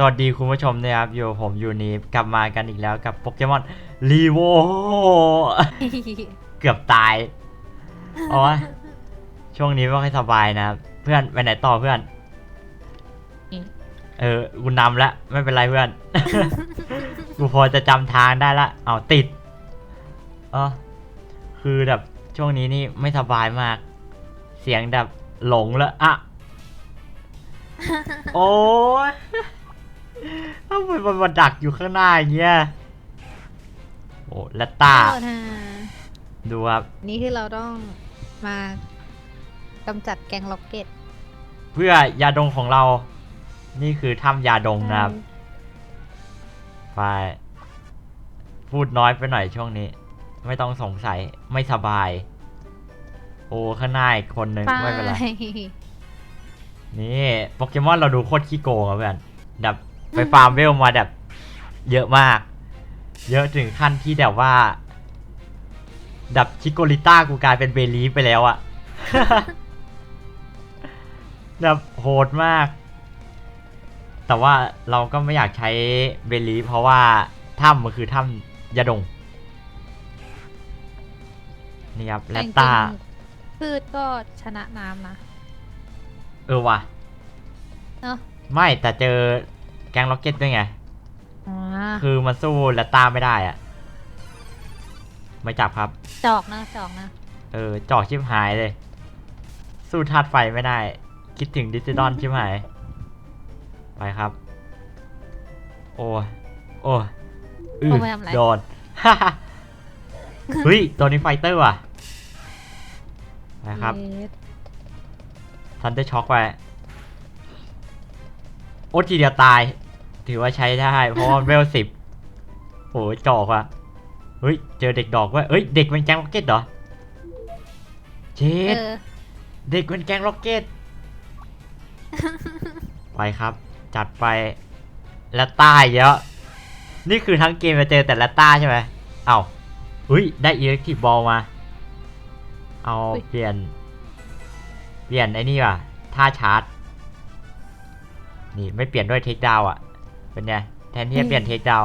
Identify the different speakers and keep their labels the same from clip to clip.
Speaker 1: สวัสดีคุณผู้ชมนะครับอยู่กับผมยูนีฟกลับมากันอีกแล้วกับโปเกมอนรีโวเกือบตายโอ้ยช่วงนี้ไม่ค่อยสบายนะครับเพื่อนไปไหนต่อเพื่อน
Speaker 2: อืม
Speaker 1: เออกูนำแล้วไม่เป็นไรเพื่อน กูพอจะจำทางได้ละเอาติดเออคือแบบช่วงนี้นี่ไม่สบายมาก เสียงแบบหลงแล้วอะโอ้ย ทำไมมันมาดักอยู่ข้างหน้าอย่างเงี้ย โอ้และตา
Speaker 2: โทษนะ
Speaker 1: ดูครับ
Speaker 2: นี่คือเราต้องมากำจัดแกงล็อกเก็ต
Speaker 1: เพื่อยาดงของเรา นี่คือถ้ำยาดงนะครับ ไป พูดน้อยไปหน่อยช่วงนี้ ไม่ต้องสงสัย ไม่สบาย โอ้ข้างหน้าอีกคนนึง
Speaker 2: ไป
Speaker 1: ไม่เป็นไร นี่ โปเกมอนเราดูโคตรขี้โกงอะเพื่อนแบบ ไปฟาร์มเวลมาแบบ เยอะมาก เยอะถึงขั้นที่แบบว่า ดับชิโกลิต้ากูกลายเป็นเบลีฟไปแล้วอะแบบโหดมาก แต่ว่าเราก็ไม่อยากใช้เบลีฟเพราะว่าถ้ำมันคือถ้ำยาดง นี่ครับและ
Speaker 2: จริง
Speaker 1: ตา
Speaker 2: ๆพืชก็ชนะน้ำนะ
Speaker 1: เออว่ะ
Speaker 2: เนาะ
Speaker 1: ไม่แต่เจอ แก๊งล็อกเก็ตด้วยไง
Speaker 2: อ๋อ
Speaker 1: คือมันสู้และตาไม่ได้อะไม่จับครับ
Speaker 2: จอกนะจอกนะ
Speaker 1: เออจอกชิบหายเลย สู้ธาตุไฟไม่ได้ คิดถึงดิจิตอลชิบหาย ไปครับ โอ้ยโอ้ยอื้อ
Speaker 2: เอาไปทำอะไร
Speaker 1: โดน เฮ้ย ตัวนี้ไฟเตอร์ว่ะ นะครับ
Speaker 2: เยส
Speaker 1: ทันได้ช็อกไป โอ้ทีเดียวตาย ถือว่าใช้ได้ เพราะว่าเวลสิบโอ้ยจอกว่ะเฮ้ย เจอเด็กดอกเว่าเอ้ย เด็กเป็นแก๊งล็อกเก็ตเหรอ เจ็
Speaker 2: เอ
Speaker 1: ด
Speaker 2: อ
Speaker 1: เด็กเป็นแก๊งล็อกเก็ต ไปครับ จัดไปและต้าเยอะ นี่คือทั้งเกมจะเจอแต่ละต้าใช่ไหม เอ้าเฮ้ย ได้อิเล็กทริบอลมา เอา
Speaker 2: อุ๊ย
Speaker 1: เปลี่ยน เปลี่ยนไอ้นี่ว่ะท่าชาร์จ นี่ไม่เปลี่ยนด้วยเทคดาวอะ เป็นไง แทนที่จะเปลี่ยนเทคดาว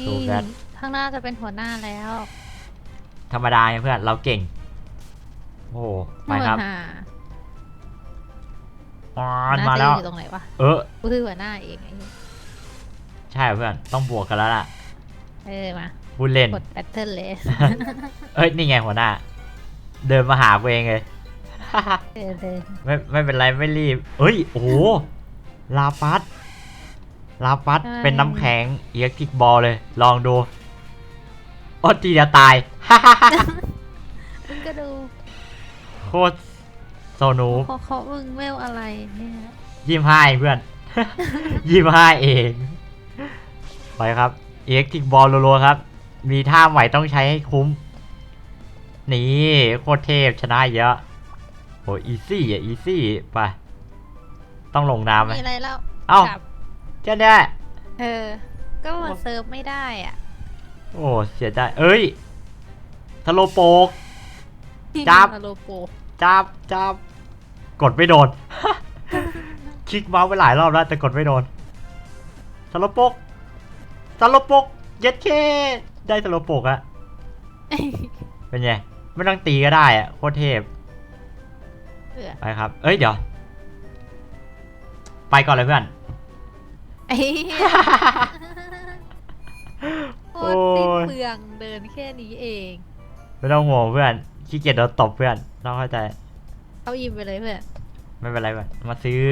Speaker 2: นี่
Speaker 1: ดูกัน
Speaker 2: ข้างหน้าจะเป็นหัวหน้าแล้ว
Speaker 1: ธรรมดาไงเพื่อน เราเก่ง โอ้โหไปครับ
Speaker 2: หัวหน้า
Speaker 1: อ๋อ
Speaker 2: หัวหน้า
Speaker 1: มา
Speaker 2: จะ
Speaker 1: แล้ว
Speaker 2: อยู่ตรงไหนวะ
Speaker 1: เออ
Speaker 2: กูคือหัวหน้าเองไอ้เหี้ย
Speaker 1: ใช่เพื่อน ต้องบวกกันแล้วล่ะ
Speaker 2: เออมา
Speaker 1: พูดเล่น
Speaker 2: กดแบตเทิลเลส
Speaker 1: เอ้ย นี่ไงหัวหน้า เดินมาหากูเองเลย
Speaker 2: เออเดิน
Speaker 1: ไม่ไม่เป็นไรไม่รีบ เอ้ย โอ้โห ลาปัส ลาปัสเป็นน้ำแข็งอิเล็กทริกบอลเลย ลองดูโอ้ทีเดียวตาย
Speaker 2: ก็ดู
Speaker 1: โคตรโซนู
Speaker 2: เขาเขามึงเวลอะไรเนี่ย
Speaker 1: ยี่ห้าเพื่อนยี่ห้าเอง ไปครับอิเล็กทริกบอลรัวๆครับ มีท่าใหม่ต้องใช้ให้คุ้ม นี่โคตรเทพชนะเยอะโอ้อีซี่อะอีซี่ ไป ต้องลงน้ำไหม
Speaker 2: มีอะไรแล้ว
Speaker 1: เอ้า
Speaker 2: กลับ
Speaker 1: เจ้าเนี่ย
Speaker 2: เออ ก็มาเซิร์ฟไม่ได้อะ
Speaker 1: โอ้เสียใจเอ้ยทะโลโปกจับ
Speaker 2: ฮาโลโป
Speaker 1: จับจับกดไม่โดน คลิกเมาส์ไปหลายรอบแล้วแต่กดไม่โดนทะโลโปกทะโลโปกเย็ดเคได้ทะโลโปกอะเป็นไงไม่ต้องตีก็ได้อะโคตรเทพ
Speaker 2: เออ
Speaker 1: ไปครับ เอ้ยเดี๋ยว ไปก่อนเลยเพื่อน
Speaker 2: ไอ้เหี้ยโคตรสิ้นเปลืองเดินแค่นี้เอง
Speaker 1: ไม่ต้องห่วงเพื่อนขี้เกียจโดนตบเพื่อนต้องเข้าใจ
Speaker 2: เขายิมไปเลยเพื่อน
Speaker 1: ไม่เป็นไรเพื่อนมาซื้อ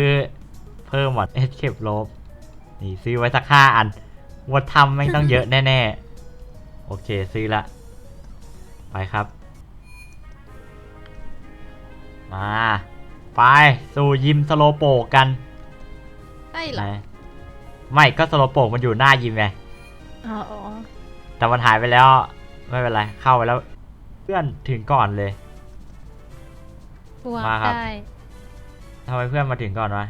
Speaker 1: เพิ่มหมดเอสเคปโลบนี่ซื้อไว้สักห้าอันวัดทำไม่งต้องเยอะแน่ๆ โอเคซื้อละ ไปครับ มา ไป สู่ยิมสโลโปกกัน
Speaker 2: ใช่เหร
Speaker 1: ไหน
Speaker 2: อ
Speaker 1: ไม่ก็สโลโปกมันอยู่หน้ายิมไง
Speaker 2: อ๋ออ๋อ
Speaker 1: แต่มันหายไปแล้ว ไม่เป็นไร เข้าไปแล้ว เพื่อนถึงก่อนเลย
Speaker 2: กูวาง
Speaker 1: มาครับ
Speaker 2: ได้
Speaker 1: ทำไมเพื่อนมาถึงก่อนวะ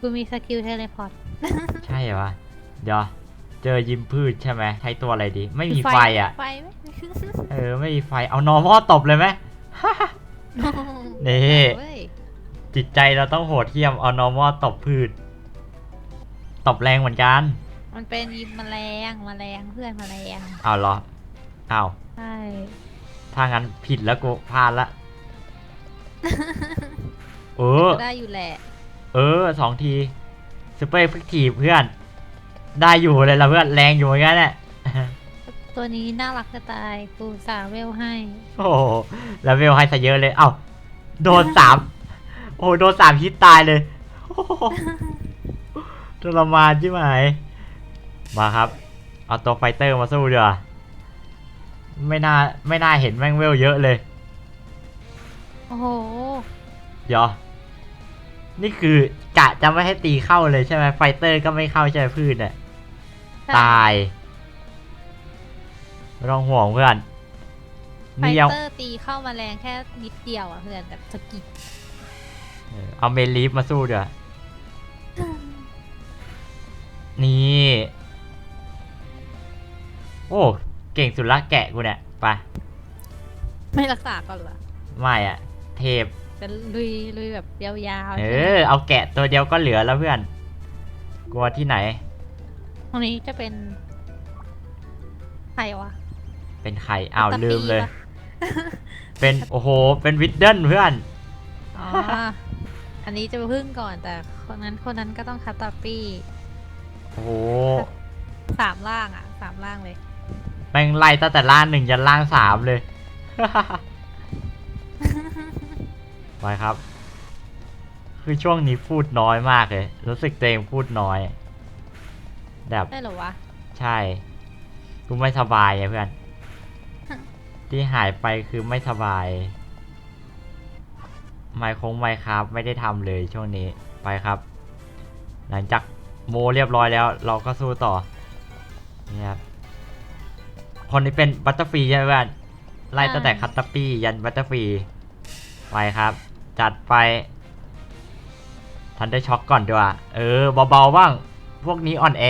Speaker 2: กูมีสกิลเทเลพอร์ต
Speaker 1: ใช่เหรอวะเดี๋ยวเจอยิมพืชใช่ไหมใช้ตัวอะไรดี ไม่มีไฟอะ
Speaker 2: ไฟไหม
Speaker 1: เออ ไม่มีไฟ เอานอร์มอตบเลยไหม นี่
Speaker 2: เว้ย
Speaker 1: จิตใจเราต้องโหดเหี้ยมเอานอร์มอตบพืช ตบแรงเหมือนกัน
Speaker 2: มันเป็นยิมแมลงแมลงเพื่อนแมลง
Speaker 1: เอาเหรอเอาว
Speaker 2: ใช่
Speaker 1: ถ้างั้นผิดแล้วกูพลาดละเออ
Speaker 2: ก็ได้อยู่แหละ
Speaker 1: เออสองทีซูเปอร์เอฟเฟกตีเพื่อน ได้อยู่เลยละเพื่อนแรงอยู่เหมือนกันเนี่ย
Speaker 2: ตัวนี้น่ารักจะตายกูสาเวลให้
Speaker 1: โอ้โหแล้วเวลให้ซะเยอะเลย เอ้า โดนสามโอ้โหโดนสามฮิตตายเลยโอ้โห ทรมานใช่ไหมมาครับ เอาตัวไฟเตอร์มาสู้ดีกว่าไม่น่าไม่น่าเห็นแม่งเวลเยอะเลย
Speaker 2: โอ้โห
Speaker 1: เดี๋ยว นี่คือกะจะไม่ให้ตีเข้าเลยใช่ไหมไฟเตอร์ก็ไม่เข้าใช่ไหมพืชเนี่ยตายไม่ต้องห่วงเพื่อน
Speaker 2: ไฟ
Speaker 1: นี่ยัง
Speaker 2: เตอร์ตีเข้ามาแรงแค่นิดเดียวอะเพื่อนแบบสะกิด
Speaker 1: เออเอาเมนลีฟมาสู้เดี๋ยวา นี่ โอ้ เก่งสุดละแกะกูเนี่ยไป
Speaker 2: ไม่รักษาก่อนเหรอ
Speaker 1: ไม่อะเทพ
Speaker 2: เป็นลุยลุยแบบยาวๆ
Speaker 1: เอ
Speaker 2: ใช่ไหม
Speaker 1: อ เอาแกะตัวเดียวก็เหลือแล้วเพื่อน กลัวที่ไหน
Speaker 2: ตรงนี้จะเป็นใครวะ
Speaker 1: เป็นใครอ้าว
Speaker 2: ตะปี
Speaker 1: ลืมเลย
Speaker 2: ปะ
Speaker 1: เป็น โอ้โห เป็นวิดเดิลเพื่อน
Speaker 2: อ๋อ อันนี้จะพึ่งก่อนแต่คนนั้นคนนั้นก็ต้องคัตตาปี้
Speaker 1: โอ้โห
Speaker 2: สามล่างอะสามล่างเลย
Speaker 1: แม่งไล่ตั้งแต่ล่างหนึ่งยันล่างสามเลย ไปครับ คือช่วงนี้พูดน้อยมากเลย รู้สึกตัวเองพูดน้อย แบบ
Speaker 2: ได้เหรอวะ
Speaker 1: ใช่ กูไม่สบายไงเพื่อน ที่หายไปคือไม่สบาย ไมค์คงไมค์ครับ ไม่ได้ทำเลยช่วงนี้ไปครับ หลังจาก โมเรียบร้อยแล้ว เราก็สู้ต่อนี่ครับคนนี้เป็นบัตเตอร์ฟรีใช่ไหมเพื่อนไล่ตั้งแต่คัตตาปี้ยันบัตเตอร์ฟรีไปครับ จัดไปทันได้ช็อกก่อนดีกว่าเออเบาๆบ้าง พวกนี้อ่อนแอ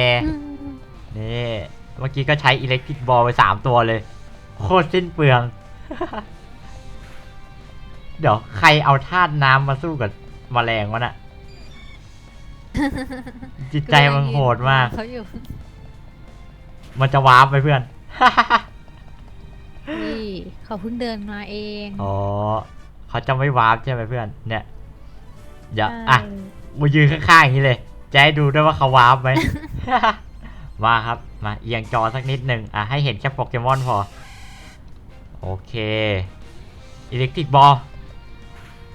Speaker 1: นี่เมื่อกี้ก็ใช้อิเล็กทริกบอลไปสามตัวเลย โคตรสิ้นเปลือง เดี๋ยวใครเอาธาตุน้ำมาสู้กับแมลงวะน่ะ จิตใจมันโหดมาก
Speaker 2: เขาอยู่
Speaker 1: มันจะวาร์ปไปเพื่อน
Speaker 2: นี่เขาเพิ่งเดินมาเอง
Speaker 1: อ๋อเขาจะไม่วาร์ปใช่ไหมเพื่อน เนี่ย เดี๋ยว
Speaker 2: ใช่
Speaker 1: อะมายืนข้างๆอย่างนี้เลย จะให้ดูด้วยว่าเขาวาร์ปไหม มาครับ มาเอียงจอสักนิดหนึ่งอะให้เห็นแค่โปเกมอนพอ โอเคอิเล็กทริกบอล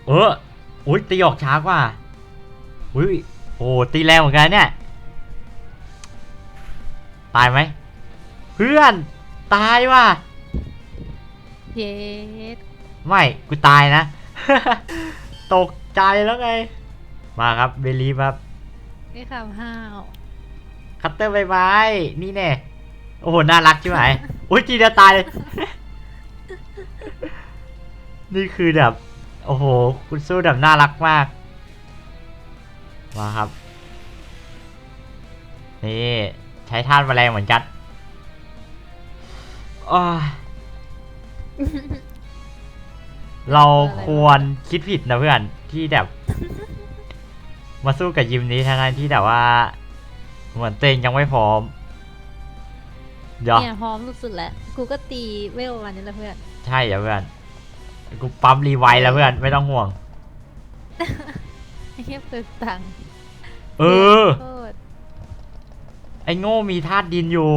Speaker 1: เออ อุ้ยตีออกช้ากว่า อุ้ย โอ้ตีแรงเหมือนกันเนี่ย ตายไหม เพื่อน ตายว่ะ
Speaker 2: เย็ด
Speaker 1: ไม่ กูตายนะ ตกใจแล้วไง มาครับเบลีฟครับ
Speaker 2: นี่ข่าวห้าว
Speaker 1: คัตเตอร์บายบายนี่แน่ โอ้โห น่ารักใช่ไหมอุ้ยจีเดียวตายเลย นี่คือแบบ โอ้โห คุณสู้แบบน่ารักมาก มาครับ นี่ ใช้ท่าตุแมลงเหมือนกันอ้ายเราควรคิดผิดนะเพื่อนที่แบบ มาสู้กับยิมนี้ทั้งๆที่แบบว่า เหมือนเตวเองยังไม่พร้อม เดี๋ยว
Speaker 2: เนี่ยพร้อมสุดๆแล้ว กูก็ตีเวลวันนี้แหละเพื่อน
Speaker 1: ใช่เหรอเพื่อน กูปั๊มรีไวล์แล้วเพื่อน ไม่ต้องห่วง
Speaker 2: ไอ้เหี้ยเปิดตังค์
Speaker 1: เออ
Speaker 2: โคตร
Speaker 1: ไอ้โง่มีธาตุดินอยู่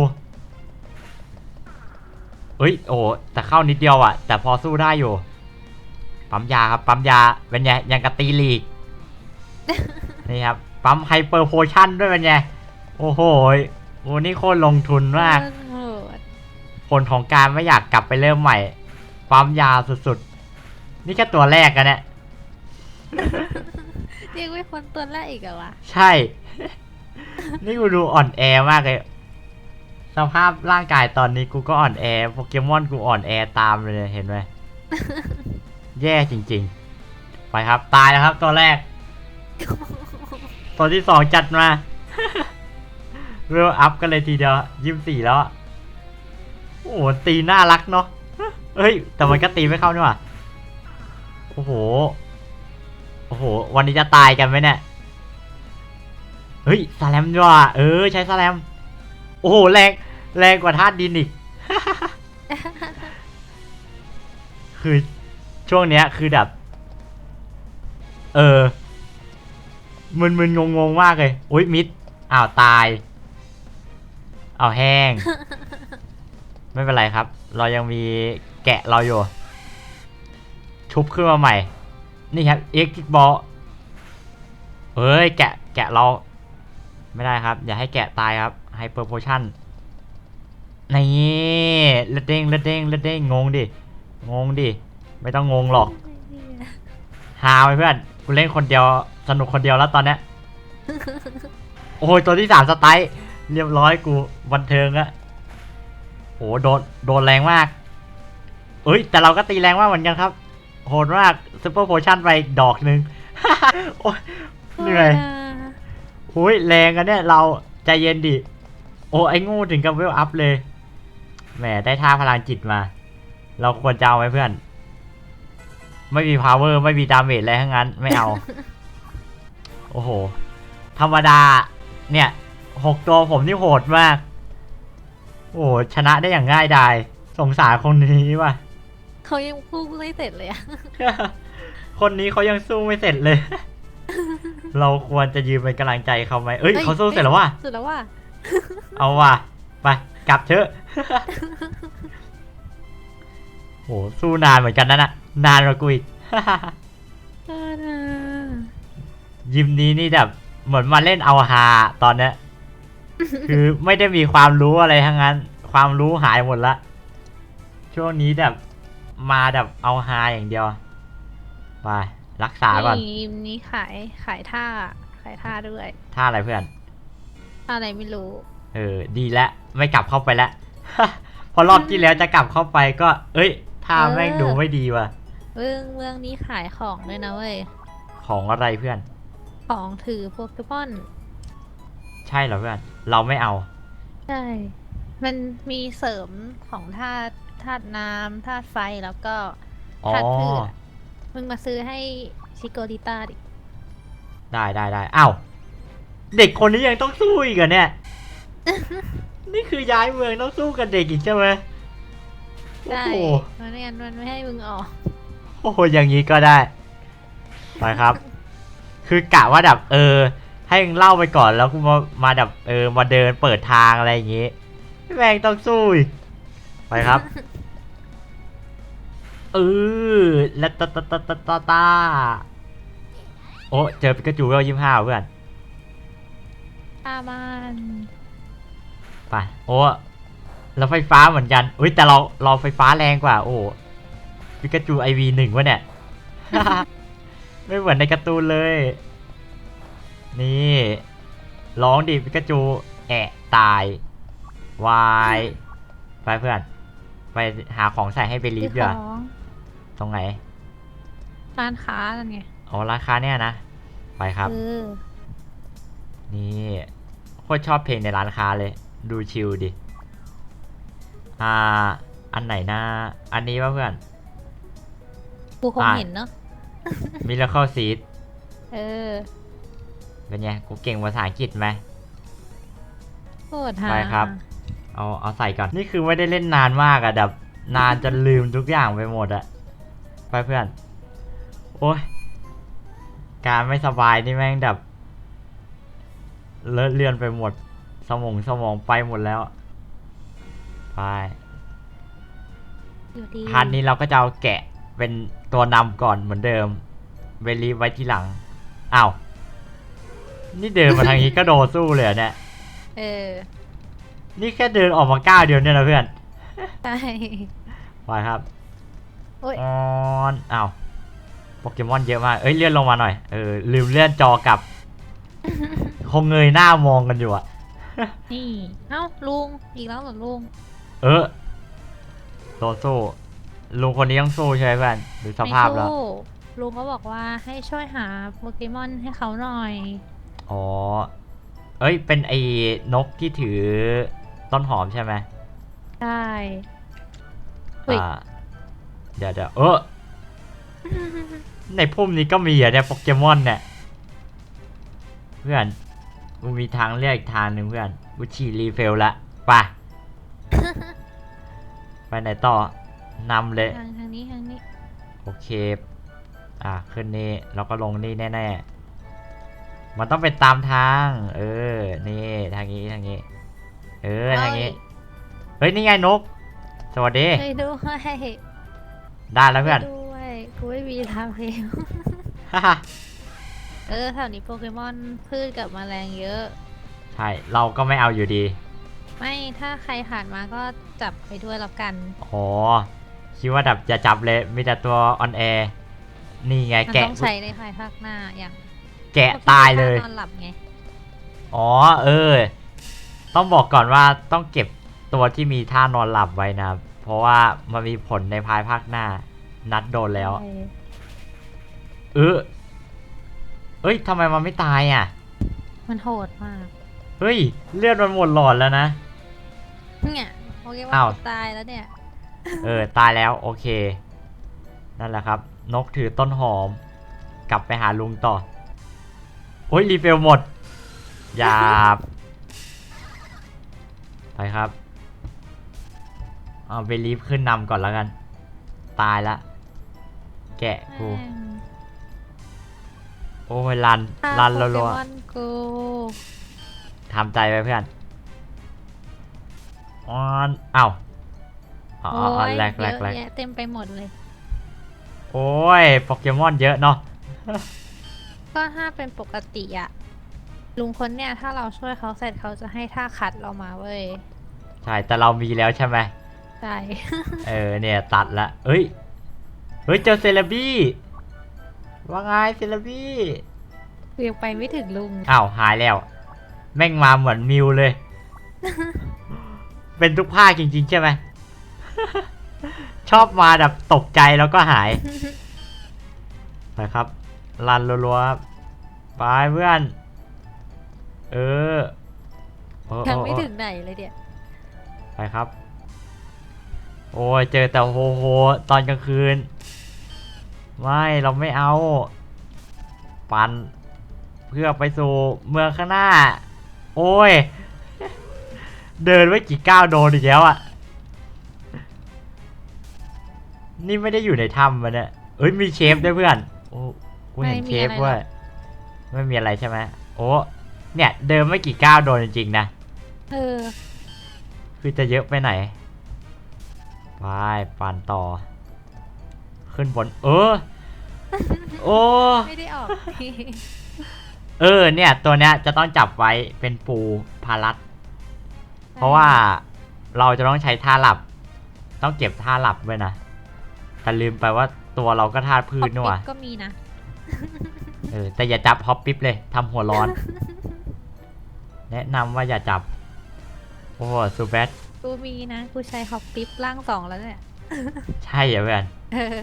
Speaker 1: เฮ้ย โอ้ แต่เข้านิดเดียวอะแต่พอสู้ได้อยู่ ปั๊มยาครับ ปั๊มยา เป็นไง ยังกระตีลีก นี่ครับ ปั๊มไฮเปอร์โพชั่นด้วยเป็นไง โอ้โหยโอ้นี่โคตรลงทุนมาก
Speaker 2: โคตร
Speaker 1: ผลของการไม่อยากกลับไปเริ่มใหม่ ปั๊มยาสุดๆ นี่แค่ตัวแรกกันเนี่ย
Speaker 2: เรี ยกไม่คนตัวแรกอีกเหรอวะ
Speaker 1: ใช่ นี่กูดูอ่อนแอมากเลย สภาพร่างกายตอนนี้กูก็อ่อนแอ โปเกมอนกูอ่อนแอตามเลยเห็นไหม แย่จริงๆ ไปครับตายแล้วครับตัวแรก ตัวที่สองจัดมาเวลอัพกันเลยทีเดียวยี่สี่แล้ว โอ้โหตีน่ารักเนาะเฮ้ย แต่มันก็ตีไม่เข้านี่หว่า โอ้โห โอ้โห วันนี้จะตายกันไหมเนี่ย เฮ้ยสแลมด้วยว่ะเออ ใช้สแลม โอ้โห แรง แรงกว่าธาตุดินอีก คือช่วงเนี้ยคือแบบเออ มึนมึนงงงมากเลย อุ้ยมิด อ้าว ตาย อ้าวแห้ง ไม่เป็นไรครับ เรายังมีแกะเราอยู่ ชุบขึ้นมาใหม่ นี่ครับเอ็กซ์บอลเอ้ยแกะแกะเราไม่ได้ครับ อย่าให้แกะตายครับไฮเปอร์โพชั่นนี่เลดเด้งเลดเด้งเลดเด้งงงดิงงดิไม่ต้องงงหรอกฮาไปเพื่อนกูเล่นคนเดียวสนุกคนเดียวแล้วตอนเนี้ยโอ้ยตัวที่สามสไตล์เรียบร้อยกูบันเทิงอะโหโดนโดนแรงมากเอ้ยแต่เราก็ตีแรงมากเหมือนกันครับ โหดมากซูเปอร์โพชั่นไปดอกหนึ่ง โอ้ยเหนื่อยหุยแรงกันเนี่ยเราใจเย็นดิ โอ้ไอ้งูถึงกับเวลอัพเลย แหมได้ท่าพลังจิตมา เราควรจะเอาไหมเพื่อน ไม่มี power ไม่มีดาเมจอะไรทั้งนั้น ไม่เอา โอ้โห ธรรมดา เนี่ยหกตัวผมนี่โหดมาก โอ้โหชนะได้อย่างง่ายดาย สงสารคนนี้ว่ะ
Speaker 2: เขายังพูดไม่เสร็จเลยอะ
Speaker 1: คนนี้เขายังสู้ไม่เสร็จเลย เราควรจะยืนเป็นกำลังใจเขาไหมเอ้ยเขาสู้เสร็จแล้วว่ะ
Speaker 2: สุดแล้วว่า
Speaker 1: เอาว่ะไปกลับเถอะโหสู้นานเหมือนกันนะน่ะ นานกว่ากูอีกยิมนี้นี่แบบเหมือนมาเล่นเอาฮาตอนเนี้ยคือไม่ได้มีความรู้อะไรทั้งนั้น ความรู้หายหมดละ ช่วงนี้แบบ มาแบบเอาฮาอย่างเดียวไปรักษาก่อน
Speaker 2: นี่นี้ขายขายท่า ขายท่าด้วย
Speaker 1: ท่าอะไรเพื่อน
Speaker 2: ท่าอะไรไม่รู้
Speaker 1: เออ ดีแล้วไม่กลับเข้าไปแล้วพอรอบที่แล้วจะกลับเข้าไปก็ เอ้ยท่าแม่งดูไม่ดีว่ะ
Speaker 2: เมืองเมืองนี้ขายของด้วยนะเว้ย
Speaker 1: ของอะไรเพื่อน
Speaker 2: ของถือโปเกมอน
Speaker 1: ใช่เหรอเพื่อน เราไม่เอา
Speaker 2: ใช่ มันมีเสริมของธาตุ ธาตุน้ำธาตุไฟแล้วก็
Speaker 1: อ๋อ
Speaker 2: ธาตุพืชอะมึงมาซื้อให้ชิโกริต้าดิ
Speaker 1: ได้ได้ได้อ้าวเด็กคนนี้ยังต้องสู้อีกเหรอเนี่ย นี่คือย้ายเมืองต้องสู้กับเด็กอีกใช่ไหมโอ้
Speaker 2: ได้
Speaker 1: โห
Speaker 2: มันไม่งั้นมันไม่ให้มึงออก
Speaker 1: โอ้โหอย่างนี้ก็ได้ ไปครับ คือกะว่าแบบเออ ให้มึงเล่าไปก่อนแล้วกูมามาแบบเออมาเดินเปิดทางอะไรอย่างงี้แม่งต้องสู้อีกไปครับ เออแล้วตาตาตาตาตาตาโอ้เจอปิกาจูเวลยี่ห้าเพื่อน
Speaker 2: อามัน
Speaker 1: ไปโอ้แล้วไฟฟ้าเหมือนกันอุ้ยแต่เราเราไฟฟ้าแรงกว่า โอ้ปิกาจูไอวีหนึ่งวะเนี่ยไม่เหมือนในการ์ตูนเลย นี่ร้องดิปิกาจูแอะตายวายไปเพื่อน ไปหาของใส่ให้เบลีฟ
Speaker 2: ซื้
Speaker 1: เดี๋
Speaker 2: อ
Speaker 1: ยวา
Speaker 2: ของ
Speaker 1: ตรงไหน
Speaker 2: ร้านค้านั่นไง
Speaker 1: อ๋อราคาเนี่ยนะ ไปครับ
Speaker 2: เออ
Speaker 1: นี่โคตรชอบเพลงในร้านค้าเลย ดูชิลดิ อ่า อันไหนนะ อันนี้ว่าเพื่อน
Speaker 2: กูคง
Speaker 1: อะ
Speaker 2: เห็นเนาะ
Speaker 1: Miracle Seed
Speaker 2: เออ
Speaker 1: เป็นไง กูเก่งภาษาอังกฤษไหม
Speaker 2: โคตรหา
Speaker 1: ไปครับ เอา เอาใส่ก่อน นี่คือไม่ได้เล่นนานมากอะแบบนานจนลืมทุกอย่างไปหมดอะ ไปเพื่อน โอ้ย การไม่สบายนี่แม่งแบบเลอะเลือนไปหมด สมองสมองไปหมดแล้ว ไป
Speaker 2: อยู่ดี
Speaker 1: พาร์ทนี้เราก็จะเอาแกะเป็นตัวนำก่อนเหมือนเดิม เวลีฟไว้ที่หลัง อ้าว นี่เดินมาทางนี้ก็โดนสู้เลยเหรอเนี่ย
Speaker 2: เออ
Speaker 1: นี่แค่เดินออกมาก้าวเดียวเนี่ยนะเพื่อน
Speaker 2: ใช่
Speaker 1: ไปครับ
Speaker 2: โอ้ย
Speaker 1: ออนอ้าวโปเกมอนเยอะมาก เอ้ยเลื่อนลงมาหน่อย เออลืมเลื่อนจอกลับ คงเงยหน้ามองกันอยู่อะ
Speaker 2: นี่ เอ้าลุง อีกแล้วเหรอลุง
Speaker 1: เออโดนสู้ลุงคนนี้ต้องสู้ใช่ไหมเพื่อนดูสภาพแล้ว
Speaker 2: ไม่สู้ลุงก็บอกว่าให้ช่วยหาโปเกมอนให้เขาหน่อย
Speaker 1: อ๋อ เอ้ย เป็นไอ้นกที่ถือต้นหอมใช่ไหม
Speaker 2: ใช่อุ๊ย
Speaker 1: อ่า เดี๋ยวเดี๋ยวเออในพุ่มนี้ก็มีอะเนี่ยโปเกมอนเนี่ยเพื่อนกูมีทางเลือกอีกทางหนึ่งเพื่อนกูฉีดรีเฟลละไปไปไหนต่อนำเลย
Speaker 2: ทางทางนี้ทางนี้
Speaker 1: โอเค อะขึ้นนี่แล้วก็ลงนี่แน่ๆ มันต้องเป็นตามทาง เออ นี่ทางนี้ทางนี้ เออทางนี้ เฮ้ย นี่ไงนก สวัสดี
Speaker 2: ช่วยด้วย
Speaker 1: ได้แล้วเพื่อน
Speaker 2: ช่วยด้วยกูไม่มีทางเพลงเออแถวนี้โปเกมอนพืชกับแมลงเยอะ
Speaker 1: ใช่ เราก็ไม่เอาอยู่ดี
Speaker 2: ไม่ถ้าใครผ่านมาก็จับไปด้วยแล้วกัน
Speaker 1: อ๋อคิดว่าดับจะจับเลย มีแต่ตัวออนแอร์นี่ไง
Speaker 2: มัน
Speaker 1: แกะ
Speaker 2: ต้องใช้ในภายภาคหน้าอย่าง
Speaker 1: แกะตายเลย
Speaker 2: นอนหลับไง
Speaker 1: อ๋อเออ ต้องบอกก่อนว่าต้องเก็บตัวที่มีท่านอนหลับไว้นะครับเพ ราะว่ามันมีผลในภายภาคหน้า นัดโดนแล้ว
Speaker 2: ใช่
Speaker 1: เออเอ้ยทำไมมันไม่ตายอะ
Speaker 2: มันโหดมาก
Speaker 1: เฮ้ย เลือดมันหมดหลอดแล้วนะ
Speaker 2: เนี่ยโปเกมอน
Speaker 1: อ้าว
Speaker 2: กูตายแล้วเนี่ย
Speaker 1: เออ ตายแล้วโอเค นั่นแหละครับ นกถือต้นหอม กลับไปหาลุงต่อ โอ้ยรีเฟลหมด หยาบ ไปครับ เอาไปรีบขึ้นนำก่อนแล้วกัน ตายละ แกะกู
Speaker 2: แม่ง
Speaker 1: โอ้ยรันรัน
Speaker 2: โป
Speaker 1: รั
Speaker 2: เก
Speaker 1: ว
Speaker 2: มอนกู
Speaker 1: ๆทำใจไว้เพื่อนออนเอ้าอ๋อ
Speaker 2: โอ้
Speaker 1: อ๋อยแรก
Speaker 2: เย
Speaker 1: แรก
Speaker 2: อะ
Speaker 1: แรก
Speaker 2: แยะเต็มไปหมดเลย
Speaker 1: โอ้ยโปเกมอนเยอะเนาะ
Speaker 2: ก็ถ้าเป็นปกติอะลุงคนเนี่ยถ้าเราช่วยเขาเสร็จเขาจะให้ท่าคัดเรามาเว้ย
Speaker 1: ใช่ แต่เรามีแล้วใช่ไหม
Speaker 2: ใช่
Speaker 1: เออเนี่ยตัดละเอ้ย เฮ้ยเจอเซเลบี้ว่าไงเซเลบี้
Speaker 2: ยังไปไม่ถึงลุง
Speaker 1: อ้าวหายแล้ว แม่งมาเหมือนมิวเลย เป็นทุกภาคจริง ๆ ใช่ไหม ชอบมาแบบตกใจแล้วก็หาย ไปครับรันรัวๆครับไปเพื่อน เออเออ
Speaker 2: ยัง
Speaker 1: เออ
Speaker 2: ไม่
Speaker 1: เออ
Speaker 2: ถึงไหนเลยเดี๋ยว
Speaker 1: ไปครับ โอ้ยเจอแต่โฮโฮตอนกลางคืน ไม่เราไม่เอา ปันเพื่อไปสู่เมืองข้างหน้า โอ้ย เดินไว้กี่ก้าวโดนอีกแล้วอะ นี่ไม่ได้อยู่ในถ้ำมันเนี่ยเอ้ยมีเชฟด้วยเพื่อน โอ้กูเห็นเชฟด้วยไม่มีอะไรใช่ไหมโอ้เนี่ย เดินไม่กี่ก้าวโดนจริงๆนะ
Speaker 2: เออ
Speaker 1: คือจะเยอะไปไหน ไปปั่นต่อ ขึ้นบน เออ โอ้
Speaker 2: ไม่ได้ออก
Speaker 1: เออเนี่ย ตัวเนี้ยจะต้องจับไว้เป็นปูพารัตเพราะว่าเราจะต้องใช้ท่าหลับ ต้องเก็บท่าหลับไว้นะแต่ลืมไปว่าตัวเราก็ท่าพื
Speaker 2: ฮอ
Speaker 1: ช
Speaker 2: ป
Speaker 1: นี่ห
Speaker 2: ปิ๊
Speaker 1: ว่า
Speaker 2: กก็มีนะ
Speaker 1: เออแต่อย่าจับฮอปปิ๊บเลยทำหัวร้อน แนะนำว่าอย่าจับ โอ้ซูแบท
Speaker 2: กูมีนะ กูใช้ฮอปปิ๊บร่างสองแล้วเนี่ย
Speaker 1: ใช่เหรอเพื่อน
Speaker 2: เออ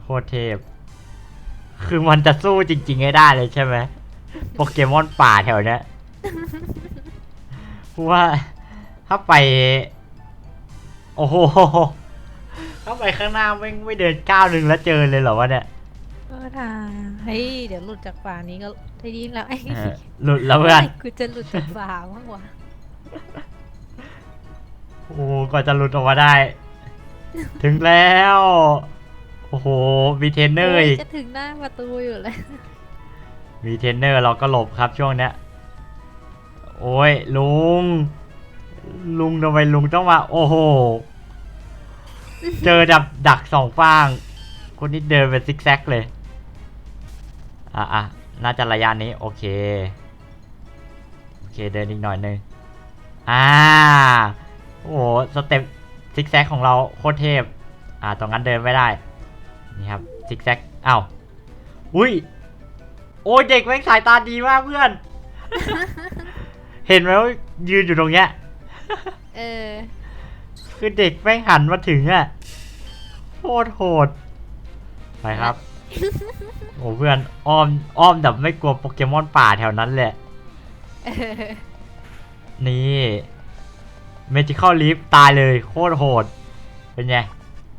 Speaker 1: โคตรเทพ คือมันจะสู้จริงๆให้ได้เลยใช่ไหมโปเกมอนป่าแถวเนี้ยเพราะว่าถ้าไป โอ้โหถ้าไปข้างหน้าไม่งไม่เดินก้าวหนึ่งแล้วเจอเลยเหรอวะเนี่ย
Speaker 2: ก็ทางเฮ้ย เดี๋ยวหลุดจากป่านี้ก็ได้ยินแล้วไอ้
Speaker 1: เออหลุดแล้วเพื่อน
Speaker 2: กูจะหลุดจากป่าบ้างวะ
Speaker 1: โอ้โหกว่าจะหลุดออกมาได้ ถึงแล้ว โอ้โห มีเทรนเนอร์อีก
Speaker 2: จะถึงหน้าประตูอยู่เลย
Speaker 1: มีเทรนเนอร์เราก็หลบครับช่วงเนี้ย โอ้ยลุง ลุงทำไมลุงต้องมา โอ้โห เจอดับดักสองฟาง คนนี้เดินเป็นซิกแซกเลย อะอะน่าจะระยะนี้โอเค โอเคเดินอีกหน่อยหนึงอ่า โอ้โหสเต็ปซิกแซกของเราโคตรเทพ อ่าตรงนั้นเดินไม่ได้ นี่ครับซิกแซกอ้าวอุ้ย โอ้ยเด็กแม่งสายตาดีมากเพื่อน เห็นไหมว่ายืนอยู่ตรงเนี้ย
Speaker 2: เออ
Speaker 1: คือเด็กแม่งหันมาถึงอะโคตรโหด ไปครับ โอ้เพื่อนอ้อมอ้อมแบบไม่กลัวโปเกมอนป่าแถวนั้นแหละ
Speaker 2: เออ
Speaker 1: นี่ เมจิคอลลีฟตายเลยโคตรโหด เป็นไง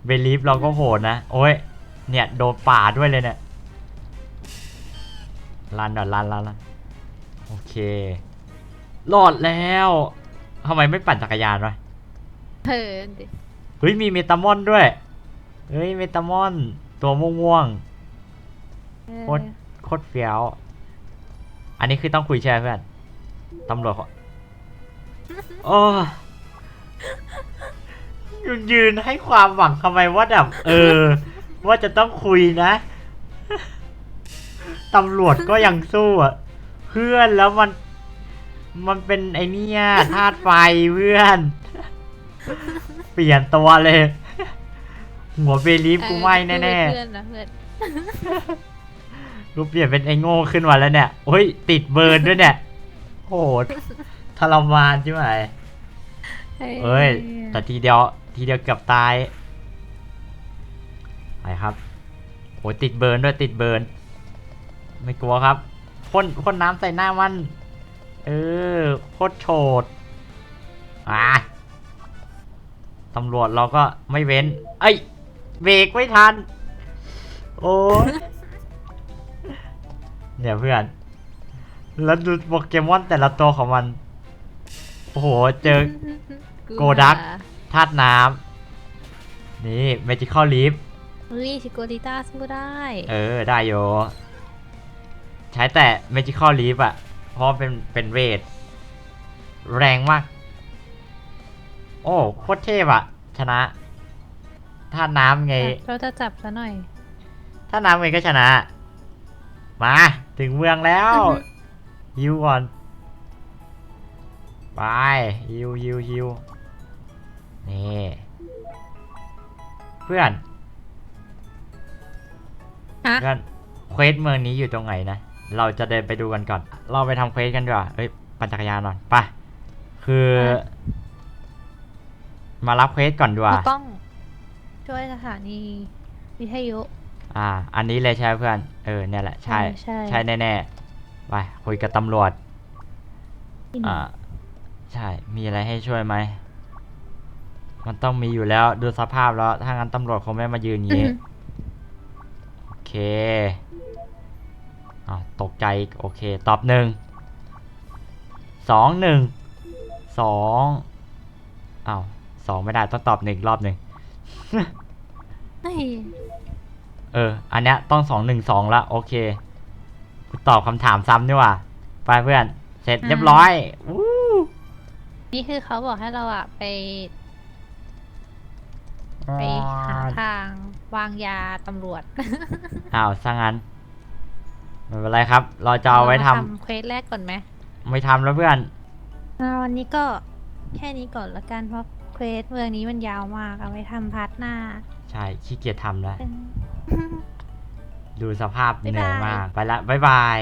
Speaker 1: เบลีฟเราก็โหดนะ โอ้ย เนี่ย โดนป่าด้วยเลยเนี่ยลันก่อนลันลันลันโอเคเค รอดแล้วทำไมไม่ปั่นจักรยานวะ
Speaker 2: เออดิ
Speaker 1: เฮ้ยมีเมตามอนด้วย เฮ้ยเมตามอน ตัวม่วง
Speaker 2: เออ
Speaker 1: ๆโคตรโคตรเฟี้ยว อันนี้คือต้องคุยใช่ไหมเพื่อนตำรวจเขาโอ้ ยืนยืนให้ความหวังทำไมว่าแบบเออ ว่าจะต้องคุยนะตำรวจก็ยังสู้อะ เพื่อนแล้วมัน มันเป็นไอเนี่ยธาตุไฟเพื่อน เปลี่ยนตัวเลย หัวเบลีฟกูไหม่แน่
Speaker 2: เออเพื่อนนะเพื่อน
Speaker 1: ๆกูเปลี่ยนเป็นไอโง่ขึ้นมาแล้วเนี่ยโอ้ยติดเบิร์นด้วยเนี่ยโหดทรมานใช่ไหม เอ้ย แต่ทีเดียวทีเดียวเกือบตาย ไปครับโหติดเบิร์นด้วยติดเบิร์น ไม่กลัวครับพ่นพ่นน้ำใส่หน้ามัน เออโคตรโฉดอ่าตำรวจเราก็ไม่เว้น เอ้ย เบรกไม่ทัน โอ้เนี่ยเพื่อน แล้วดูโปเกมอนแต่ละตัวของมัน โอ้โห เจอ โกดักธาตุน้ำนี่ Magical Leaf
Speaker 2: เฮ้ยชิโกดิต้าสู้ได้
Speaker 1: เออ ได้โย ใช้แต่ Magical Leaf อะเพราะเป็นเป็นเวท แรงมาก โอ้โคตรเทพอะชนะถ้าน้ำไง
Speaker 2: เราจะจับซะหน่อย
Speaker 1: ถ้าน้ำไงก็ชนะ มา ถึงเมืองแล้ว
Speaker 2: อือฮึ
Speaker 1: ฮิวก่อน ไปฮิวฮิวฮิว นี่เพื่อน
Speaker 2: ฮะ
Speaker 1: เพื่อนเควสเมืองนี้อยู่ตรงไหนนะ เราจะเดินไปดูกันก่อน เราไปทำเควสกันดีกว่าเอ้ยปั่นจักรยานหน่อยไปคือ มารับเควสก่อนดีกว่า
Speaker 2: เราต้อง ช่วยสถานีวิทยุ
Speaker 1: อ่า อันนี้เลยใช่ไหมเพื่อน เออเนี่ยแหละใช่
Speaker 2: ใช่
Speaker 1: ใช่แน่ๆไปคุยกับตำรวจ
Speaker 2: ที่หนึ่
Speaker 1: อ่างใช่มีอะไรให้ช่วยไหม มันต้องมีอยู่แล้วดูสภาพแล้ว ถ้างั้นตำรวจคงไม่มายืนอย่าง
Speaker 2: อือ
Speaker 1: นี้
Speaker 2: ฮึ
Speaker 1: โอเคอ่าตกใจอีกโอเค ตอบหนึ่ง สองหนึ่ง สองอ้าวสองไม่ได้ ต้องตอบหนึ่งรอบหนึ่ง
Speaker 2: เฮ้ย
Speaker 1: เออ อันเนี้ยต้องสองหนึ่งสองละ โอเคกูตอบคำถามซ้ำดีกว่า ไปเพื่อน เสร็จเรียบร้อยอู้
Speaker 2: นี่คือเขาบอกให้เราอะไป ไปหาทางวางยาตำรวจ
Speaker 1: อ้าวซะงั้นไม่เป็นไรครับรอจะเอาไว้ทำ
Speaker 2: เควสแรกก่อนไหม
Speaker 1: ไม่ทำแล้วเพื่อน
Speaker 2: วันนี้ก็แค่นี้ก่อนละกันเพราะเควสเมืองนี้มันยาวมากเอาไว้ทำพาร์ทหน้า
Speaker 1: ใช่ขี้เกียจทำแล้วดูสภาพเหนื่อ
Speaker 2: ย
Speaker 1: มาก ไปละ บ๊ายบาย